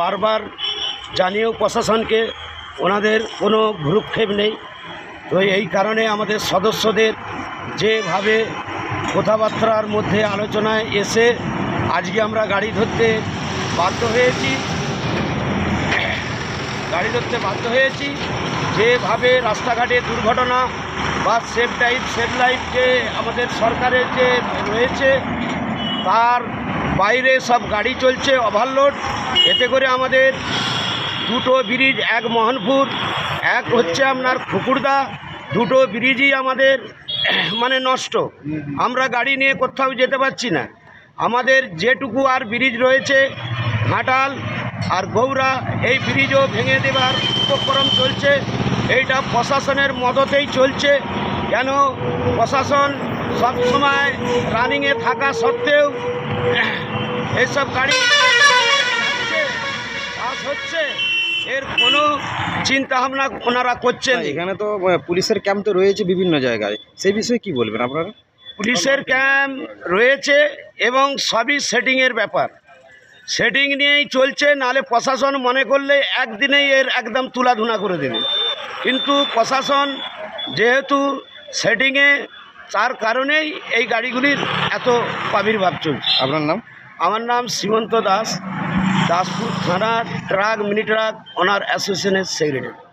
বারবার জানিয়েও প্রশাসনকে ওনাদের কোনো ভ্রুক্ষেপ নেই। তো এই কারণে আমাদের সদস্যদের যেভাবে কথাবার্তার মধ্যে আলোচনায় এসে আজকে আমরা গাড়ি ধরতে বাধ্য হয়েছি, গাড়ি ধরতে বাধ্য হয়েছি, যেভাবে রাস্তাঘাটে দুর্ঘটনা বা সেফ টাইপ সেফ লাইফ যে আমাদের সরকারের যে রয়েছে তার বাইরে সব গাড়ি চলছে ওভারলোড এতে করে আমাদের দুটো ব্রিজ, এক মোহনপুর, এক হচ্ছে আপনার ফুকুরদা দুটো ব্রিজই আমাদের মানে নষ্ট। আমরা গাড়ি নিয়ে কোথাও যেতে পারছি না। আমাদের যেটুকু আর ব্রিজ রয়েছে, ঘাটাল আর গৌরা, এই ব্রিজও ভেঙে দেবার উপক্রম চলছে। এইটা প্রশাসনের মদতেই চলছে। কেন? প্রশাসন সবসময় রানিংয়ে থাকা সত্ত্বেও এইসব গাড়ি পাস হচ্ছে। এর কোনো চিন্তা ভাবনা ওনারা করছেন এখানে তো পুলিশের ক্যাম্প তো রয়েছে বিভিন্ন জায়গায়। সেই বিষয়ে কি বলবেন আপনারা? পুলিশের ক্যাম্প রয়েছে এবং সবই সেটিংয়ের ব্যাপার। সেটিং নিয়েই চলছে নালে প্রশাসন মনে করলে একদিনেই এর একদম তুলাধুনা করে দেবে। কিন্তু প্রশাসন যেহেতু সেটিংয়ে তার কারণেই এই গাড়িগুলির এত আবির্ভাব চলছে। আপনার নাম? আমার নাম শ্রীমন্ত দাস দাসপুর থানার ট্রাক মিনি ট্রাক ওনার অ্যাসোসিয়েশনের সেক্রেটারি।